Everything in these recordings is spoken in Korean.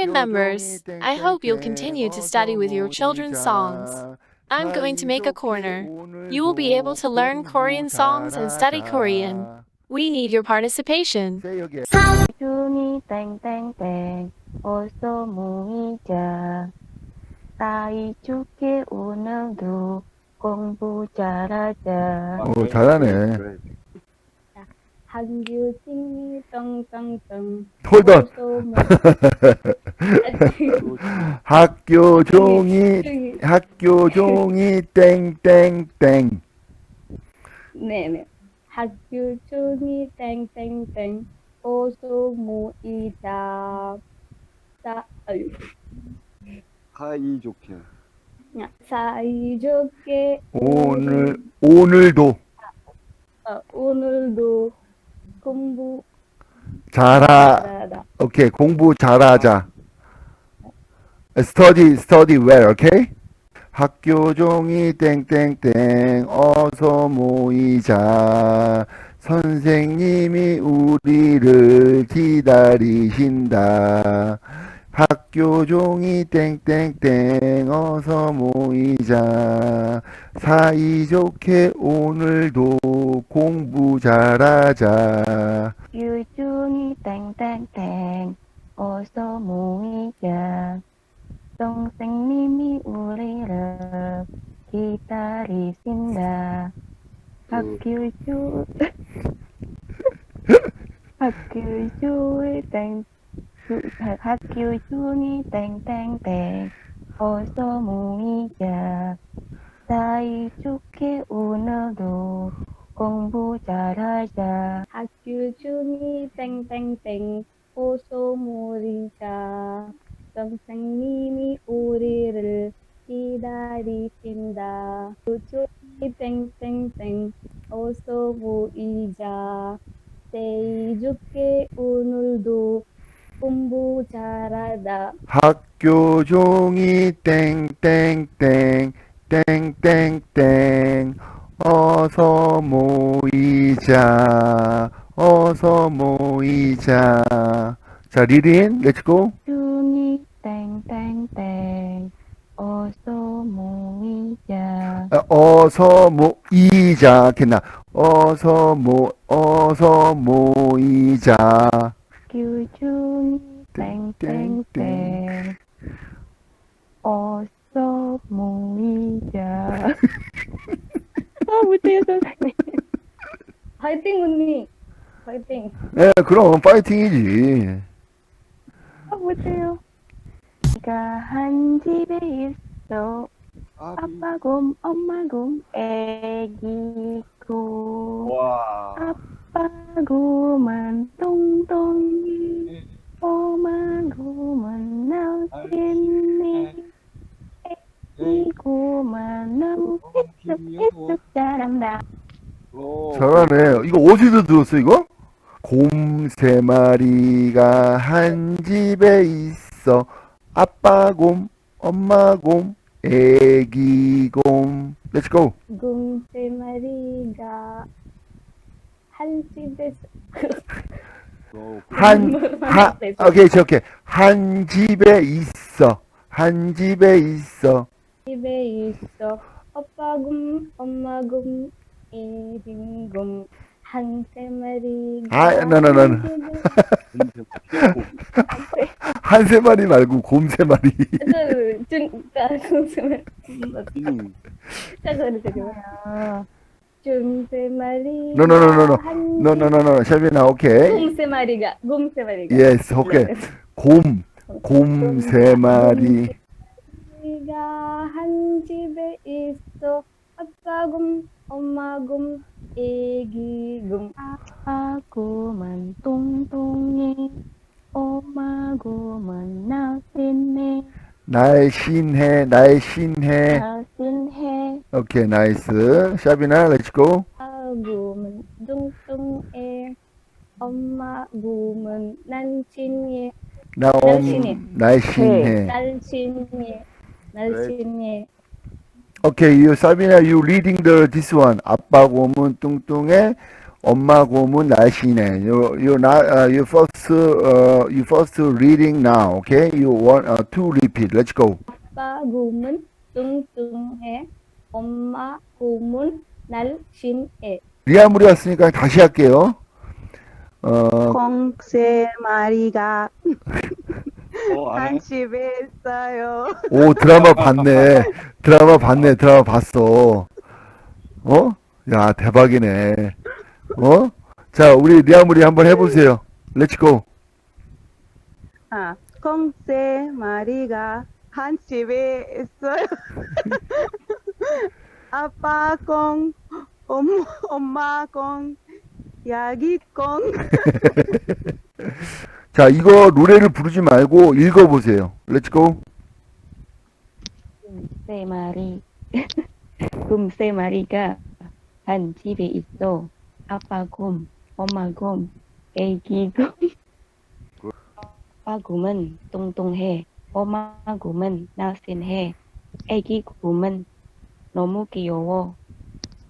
Korean members, I hope you'll continue to study with your children's songs. I'm going to make a corner. You will be able to learn Korean songs and study Korean. We need your participation. Say again. 준이 땡땡땡 어서 모이자 사이좋게 오늘도 공부 잘하자 오, 잘하네. 떵떵떵 Hold on. 어서 모- 학교 종이 학교 종이 땡땡땡. 네네. 학교 종이 땡땡땡. 어서 모이자. 사, 아유, 사이좋게. 사이좋게. 오늘 오늘도. 어, 오늘도 공부 잘하. 잘하다 오케이 공부 잘하자. Study study well. 오케이. 학교 종이 땡땡땡 어서 모이자. 선생님이 우리를 기다리신다. 학교 종이 땡땡땡 어서 모이자. 사이좋게 오늘도 공부 잘하자. 유준이 땡땡땡 어서 모이자 선생님이 우리를 기다리신다 학교 주 학교 주의 땡 주- 학교 준이 땡땡땡 어서 모이자 사이 좋게 오늘도 공부 잘하자. 학교 준이 땡땡땡 어서 모이자. 선생님이 우리를 기다리신다. 학교 준이 땡땡땡 어서 모이자. 사이좋게 오늘도 공부 잘하다. 학교 종이 땡땡땡 땡땡땡 어서 모이자. 어서 모이자. 자 리린 렛츠고 준이 땡땡땡. 어서 모이자. 어서 모이자. 괜나? 어서 모 어서 모이자 규준이 땡땡땡. 어서 모이자. 아 못해요 선생님. 파이팅 언니. 파이팅. 예 그럼 파이팅이지. 아 못해요. 내가 한 집에 있어. 아비 아빠 곰 엄마 곰 애기 곰. 와. 아빠 곰은 똥똥이 곰은 너무 쑥쑥 잘한다. 오, 잘하네. 이거 어디서 들었어 이거? 곰 세 마리가 한 집에 있어. 아빠 곰 엄마 곰 애기 곰. 렛츠고 곰세 마리가 한 집에서 오, 한, 하, 오케이, 오케이. 한 집에 있어. 한 집에 있어. 집에 있어 아빠 곰 엄마 곰 아, no, no, no. 한 집에 한세 마리 말고 곰 세 마리. 그, 진짜 웃으면 음, 잠깐만 잠 좀세 마리 No, no, no, no, no. No, no, no, no. 샤비나, 오케이. 곰세 마리가 곰세 마리가 Yes, 오케이. 곰, 곰 세 마리. 마리가 한 집에 있어 아빠 곰 엄마 곰 애기 곰 아빠 곰은 똥똥해 엄마 곰은 나신해 날씬해, 날씬해. 나신해 오케이, 나이스. 샤비나, 렛츠고. 곰은 뚱뚱해 엄마 곰은 난친해 나, 날씬해. 날씬해. 날씬해 날씬해 오케이, you, 사비나, you reading the, this one. 아빠 곰은 뚱뚱해. 엄마 곰은 날씬해. You you not uh, you first uh, you first reading now. Okay. You want uh, to repeat. Let's go. 아빠 곰은 뚱뚱해. 엄마 곰은 날씬해. 리아물이 왔으니까 다시 할게요. 어, 콩세 마리가 어, 안 한 해? 집에 있어요. 오 드라마 봤네. 드라마 봤네. 드라마 봤어. 어? 야 대박이네. 어? 자 우리 리아물이 한번 해보세요. Let's go. 아, 콩세 마리가 한 집에 있어요. 아빠 콩, 엄마, 엄마 콩, 야기 콩. 자 이거 노래를 부르지 말고 읽어보세요. Let's go. 세 마리 곰세 마리가 한 집에 있어 아빠 곰 엄마 곰 애기 곰 아빠 곰은 뚱뚱해 엄마 곰은 날씬해 애기 곰은 너무 귀여워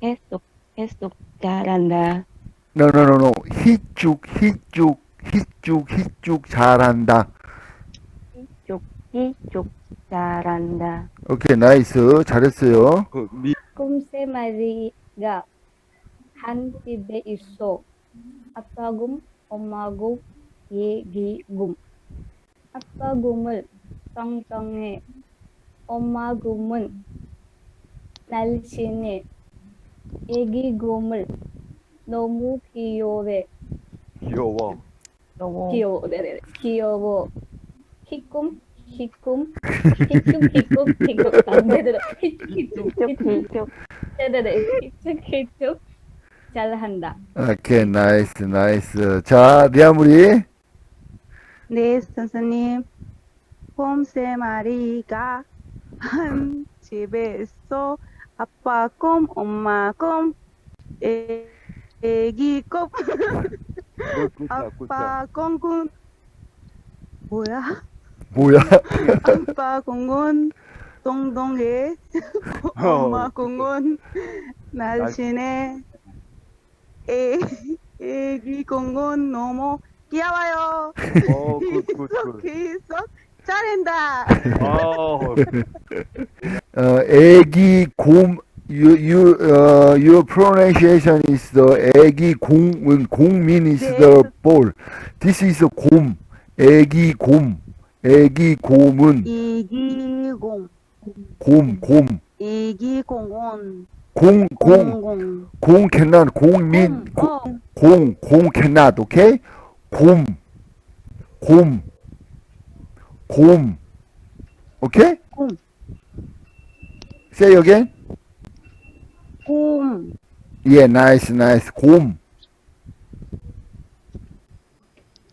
계속 계속 잘한다 No no no no. 히쭉 히쭉 히쭉 히쭉 잘한다. 쭉 이쭉 잘한다 오케이 나이스 잘했어요. 그 미, 곰세 마리가 한 집에 있어. 아빠 곰, 엄마 곰, 얘기 곰. 아빠 곰을 뚱뚱해. 엄마 곰은 날씬해. 애기 곰을 너무 귀여워. 귀여워. 너무 귀여워. 네네. 귀여워. 희꿈, 희꿈, 희꿈, 희꿈, 희꿈. 안 되더라. 희꿈, 희꿈, 희꿈. 이쭉 네네네. 희꿈, 희꿈. 잘한다. 오케이 나이스 나이스. 자 리아물이 네, 선생님. 곰세 마리가 한 집에 있어. 아빠 곰, 엄마 곰, 애, 애기 굿자. 아빠 곰은 뭐야? 뭐야? 아빠 공은 동동해. 엄마 공은 날씬해. 애, 애기 공은 너무 귀여워요. 어, 굿, 굿, 굿. 계속 잘한다. 어, 어, 애기 곰 you you uh, your pronunciation is the 애기 공 공민 is the ball. This is a 곰. 애기 곰. 애기 곰은 이기공, 곰 곰. 이기 공원, 공, 공, 공공, 공 cannot, 공민, 고, 어, 공, 공 cannot, okay? 곰, 곰, 곰, okay? 곰. Say again? 곰, Yeah, nice, nice. 곰.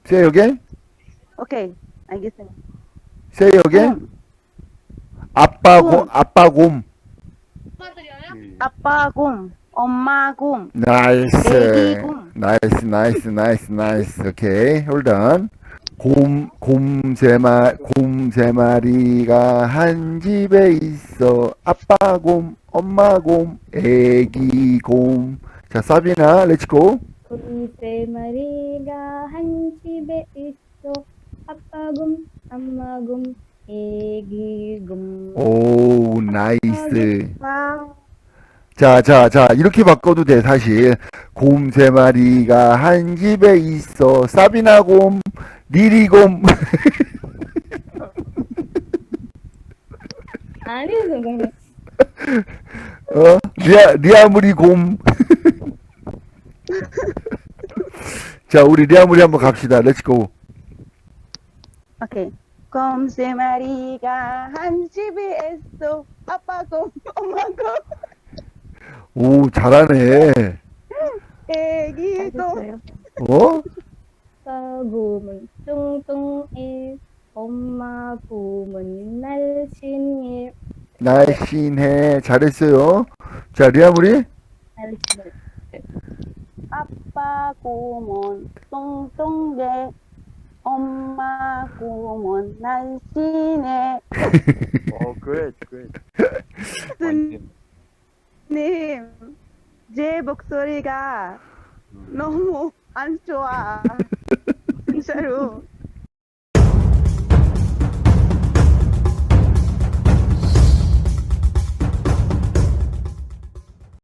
Say again? 오케이, 알겠어요. Say again? 곰, 아빠 곰, 곰. 아빠 곰. 아빠 곰, 엄마 곰, Nice. 애기 곰. Nice, nice, nice, nice. Okay, hold on. 곰, 곰 세 마, 곰세 마리가 한 집에 있어. 아빠 곰, 엄마 곰, 애기 곰. 자, 사비나, 렛츠고. 곰세 마리가 한 집에 있어. 아빠 곰, 엄마 곰, 애기 곰. 오, 나이스. 와, 자, 자, 자, 이렇게 바꿔도 돼, 사실. 곰 세 마리가 한 집에 있어. 사비나 곰, 리리 곰. 아니, 선생님. 어? 리아, 리아무리 곰. 자, 우리 리아무리 한번 갑시다. 렛츠고. 오케이. 곰세 마리가 한 집에 있어. 아빠 곰, 엄마 곰, 오, 잘하네. 애기 곰. 어? 아빠 뚱뚱해. 엄마 곰은 날씬해. 날씬해. 잘했어요. 자, 리아무리. 날씬해. 아빠 곰은 똥똥해. 엄마 곰은 날씬해. 어, great, great. 선생님, 제 목소리가 너무 안 좋아. చేశారు